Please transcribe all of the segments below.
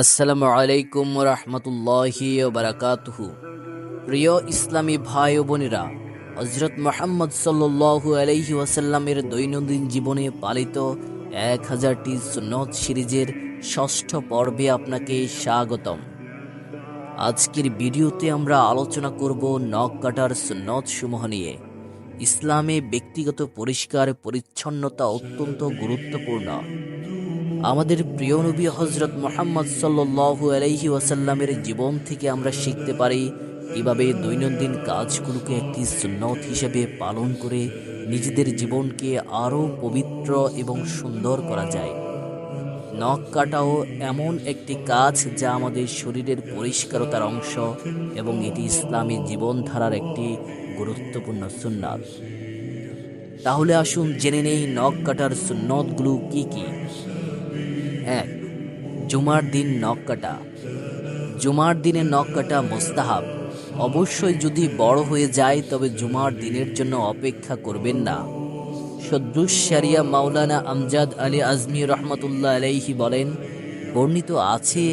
আসসালামু আলাইকুম রহমতুল্লাহি প্রিয় ইসলামী ভাই ও বোনেরা হজরত মোহাম্মদ সাল্লু আলহি ওয়াসাল্লামের দৈনন্দিন জীবনে পালিত এক হাজারটি সুনত সিরিজের ষষ্ঠ পর্বে আপনাকে স্বাগতম। আজকের ভিডিওতে আমরা আলোচনা করব নখ কাটার সুনত সমূহ নিয়ে। ইসলামে ব্যক্তিগত পরিষ্কার, পরিচ্ছন্নতা অত্যন্ত গুরুত্বপূর্ণ। আমাদের প্রিয় নবী হজরত মোহাম্মদ সাল্লু আলহি ওয়াসাল্লামের জীবন থেকে আমরা শিখতে পারি কীভাবে দৈনন্দিন কাজগুলোকে একটি সুন্নত হিসেবে পালন করে নিজেদের জীবনকে আরও পবিত্র এবং সুন্দর করা যায়। নখ কাটাও এমন একটি কাজ যা আমাদের শরীরের পরিষ্কারতার অংশ এবং এটি ইসলামী জীবনধারার একটি গুরুত্বপূর্ণ সুন্নাত। তাহলে আসুন জেনে নেই নখ কাটার সুন্নতগুলো কি কি? এক, জুমার দিন নখ কাটা। জুমার দিনে নখ কাটা মোস্তাহাব। অবশ্যই যদি বড় হয়ে যায়, তবে জুমার দিনের জন্য অপেক্ষা করবেন না। সদ্রুস শারিয়া মাওলানা আমজাদ আলী আজমি রহমতুল্লাহ আলাইহি বলেন, বর্ণিত আছে,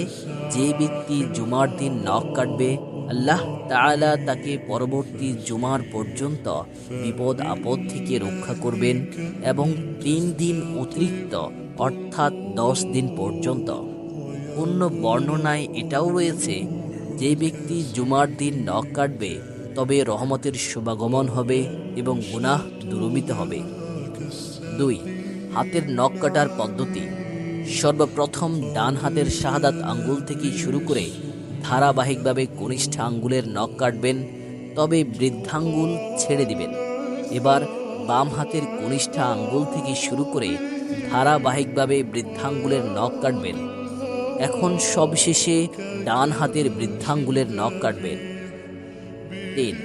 যে ব্যক্তি জুমার দিন নখ কাটবে আল্লাহ তাআলা তাকে পরবর্তী জুমার পর্যন্ত বিপদ আপদ থেকে রক্ষা করবেন এবং তিন দিন অতিরিক্ত, অর্থাৎ দশ দিন পর্যন্ত। অন্য বর্ণনায় এটাও রয়েছে, যে ব্যক্তি জুমার দিন নখ কাটবে, তবে রহমতের শুভাগমন হবে এবং গুনাহ দূরমিত হবে। দুই, হাতের নখ কাটার পদ্ধতি। সর্বপ্রথম ডান হাতের শাহাদাত আঙ্গুল থেকে শুরু করে ধারাবাহিকভাবে কনিষ্ঠ আঙ্গুলের নখ কাটবেন, তবে বৃদ্ধাঙ্গুল ছেড়ে দিবেন। এবার বাম হাতের কনিষ্ঠ আঙ্গুল থেকে শুরু করে ধারাবাহিকভাবে বৃদ্ধাঙ্গুলের নখ কাটবেন। এখন সবশেষে ডান হাতের বৃদ্ধাঙ্গুলের নখ কাটবেন। তিন,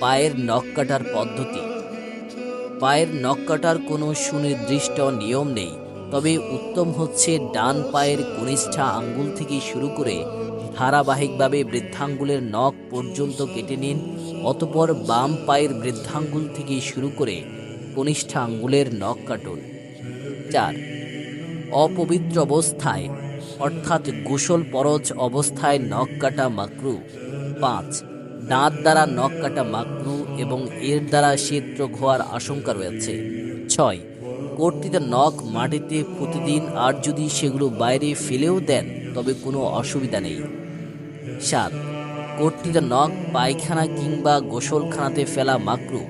পায়ের নখ কাটার পদ্ধতি। পায়ের নখ কাটার কোনো সুনির্দিষ্ট নিয়ম নেই, তবে উত্তম হচ্ছে ডান পায়ের কনিষ্ঠা আঙ্গুল থেকে শুরু করে ধারাবাহিকভাবে বৃদ্ধাঙ্গুলের নখ পর্যন্ত কেটে নিন, অতপর বাম পায়ের বৃদ্ধাঙ্গুল থেকে শুরু করে কনিষ্ঠা আঙ্গুলের নখ কাটুন। চার, অপবিত্র অবস্থায়, অর্থাৎ গোসল পরজ অবস্থায় নখ কাটা মাকরু। পাঁচ, দাঁত দ্বারা নখ কাটা মাকরু এবং এর দ্বারা শীত্র হওয়ার আশঙ্কা রয়েছে। ছয়, কর্তৃত নখ মাটিতে প্রতিদিন আর যদি সেগুলো বাইরে ফেলেও দেন, তবে কোনো অসুবিধা নেই। সাত কর্তৃত নখ, পায়খানা কিংবা গোসলখানাতে ফেলা মাকরু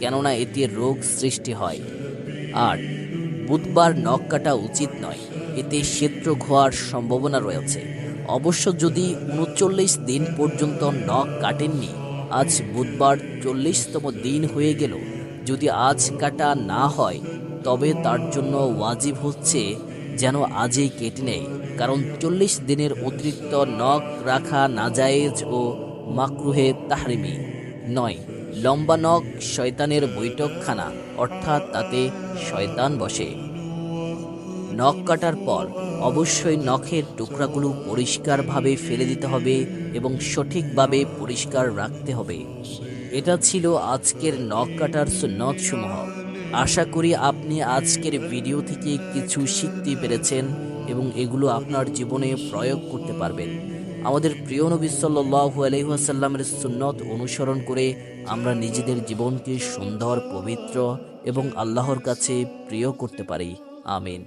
কেননা এতে রোগ সৃষ্টি হয়। আট, বুধবার নখ কাটা উচিত নয়। এতে ক্ষেত্র হওয়ার সম্ভাবনা রয়েছে। অবশ্য যদি উনচল্লিশ দিন পর্যন্ত নখ কাটেননি, আজ বুধবার চল্লিশতম দিন হয়ে গেল। যদি আজ কাটা না হয়, তবে তার জন্য ওয়াজিব হচ্ছে যেন আজই কেটে নেয় কারণ চল্লিশ দিনের অতিরিক্ত নখ রাখা নাজায়েজ ও মাকরুহে তাহরিমি। নয়, লম্বা নখ শয়তানের বৈঠকখানা, অর্থাৎ তাতে শয়তান বসে। নখ কাটার পর অবশ্যই নখের টুকরাগুলো পরিষ্কারভাবে ফেলে দিতে হবে এবং সঠিকভাবে পরিষ্কার রাখতে হবে। এটা ছিল আজকের নখ কাটার সুন্নত সমূহ আশা করি আপনি আজকের ভিডিও থেকে কিছু শিখতে পেরেছেন এবং এগুলো আপনার জীবনে প্রয়োগ করতে পারবেন। আমাদের প্রিয় নবী সাল্লু আলহিহাসাল্লামের সুন্নত অনুসরণ করে আমরা নিজেদের জীবনকে সুন্দর, পবিত্র এবং আল্লাহর কাছে প্রিয় করতে পারি। আমিন।